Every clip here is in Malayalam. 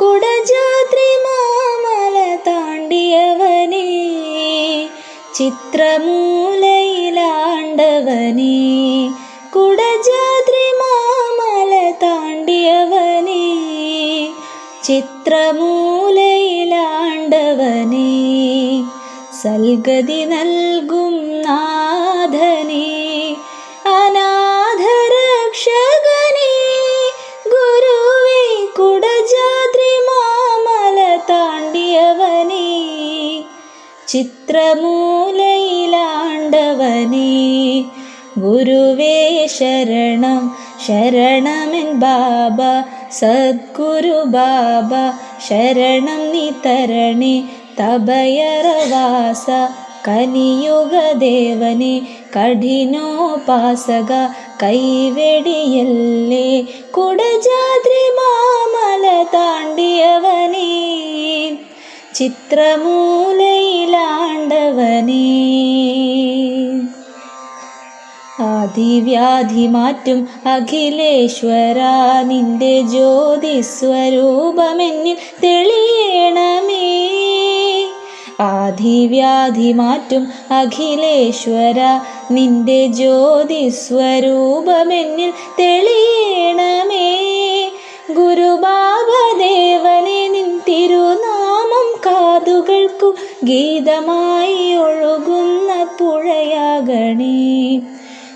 കുടജാത്രി മാമല താണ്ടിയവനേ ചിത്രമൂലയിലാണ്ടവനേ. കുടജാത്രി മാമല താണ്ടിയവനേ ചിത്രമൂലയിലാണ്ടവനേ. സൽഗതി നൽകും നാഥനേ ചിത്രമൂലയിലാണ്ടവനേ. ഗുരുവേ ശരണം ശരണമെൻ ബാബ സദ്ഗുരു ബാബ ശരണം നീ തരണേ. തപയറവാസ കലിയുഗദേവനെ കഠിനോപാസക കൈവെടിയല്ലേ. കുടജാദ്രി മാമല താണ്ടിയവനേ ചിത്രമൂലയിലാണ്ടവനേ. ആദിവ്യാധി മാറ്റും അഖിലേശ്വര നിന്റെ ജ്യോതി സ്വരൂപമെന്നിൽ തെളിയണമേ. ആദിവ്യാധി മാറ്റും അഖിലേശ്വര നിന്റെ ജ്യോതി സ്വരൂപമെന്നിൽ തെളിയണമേ. ഗീതമായി ഒഴുകുന്ന പുഴയാകണേ.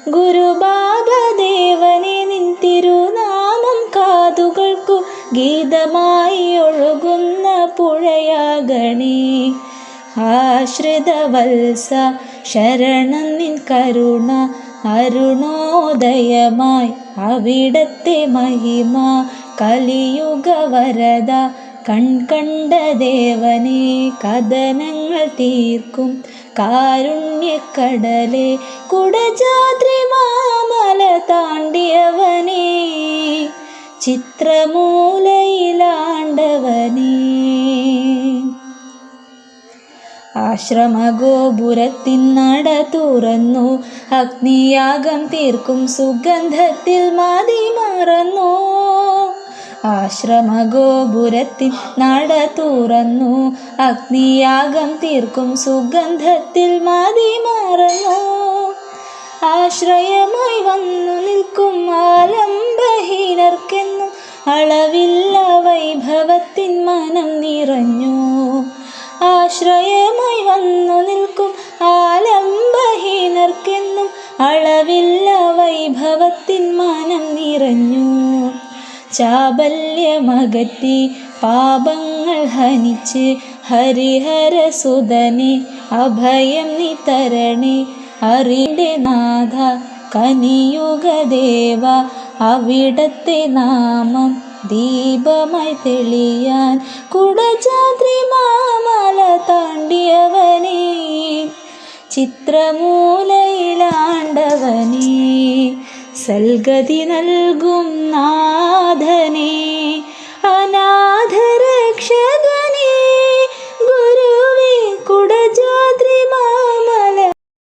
ഗുരുബാബദേവനെ നിൻ തിരുനാമം കാതുകൾക്കു ഗീതമായി ഒഴുകുന്ന പുഴയാകണേ. ആശ്രിതവത്സ ശരണം നിൻ കരുണ അരുണോദയമായി അവിടത്തെ മഹിമ കലിയുഗവരത കൺകണ്ട ദേവനെ കഥനങ്ങൾ തീർക്കും. കാരുണ്യക്കടലെ കുടജാത്രി മാമല താണ്ടിയവനേ ചിത്രമൂലയിലാണ്ടവനെ. ആശ്രമഗോപുരത്തിൻ നട തുറന്നു അഗ്നിയാഗം തീർക്കും. സുഗന്ധത്തിൽ മതി മറന്നു. ആശ്രമഗോപുരത്തിൻ നട തുറന്നു. അഗ്നിയാഗം തീർക്കും സുഗന്ധത്തിൽ മതി മറന്നു. ആശ്രയമായി വന്നു നിൽക്കും ആലംബഹീനർക്കെന്നും അളവില്ല വൈഭവത്തിൻ മനം നിറഞ്ഞു. ആശ്രയമായി വന്നു നിൽക്കും ആലംബഹീനർക്കെന്നും അളവില്ല വൈഭവത്തിൻ മനം നിറഞ്ഞു. ചാബല്യമകറ്റി പാപങ്ങൾ ഹനിച്ച് ഹരിഹരസുതനെ അഭയം നീ തരണേ. അറിന്റെ നാഥ കനിയുഗദേവ അവിടത്തെ നാമം ദീപമായി തെളിയാൻ കുടചാത്രി മാമല താണ്ടിയവനേ. ചിത്രമൂലയിലാണ്ടവനേ. സൽഗതി നൽകും നാഥനേ. അനാഥ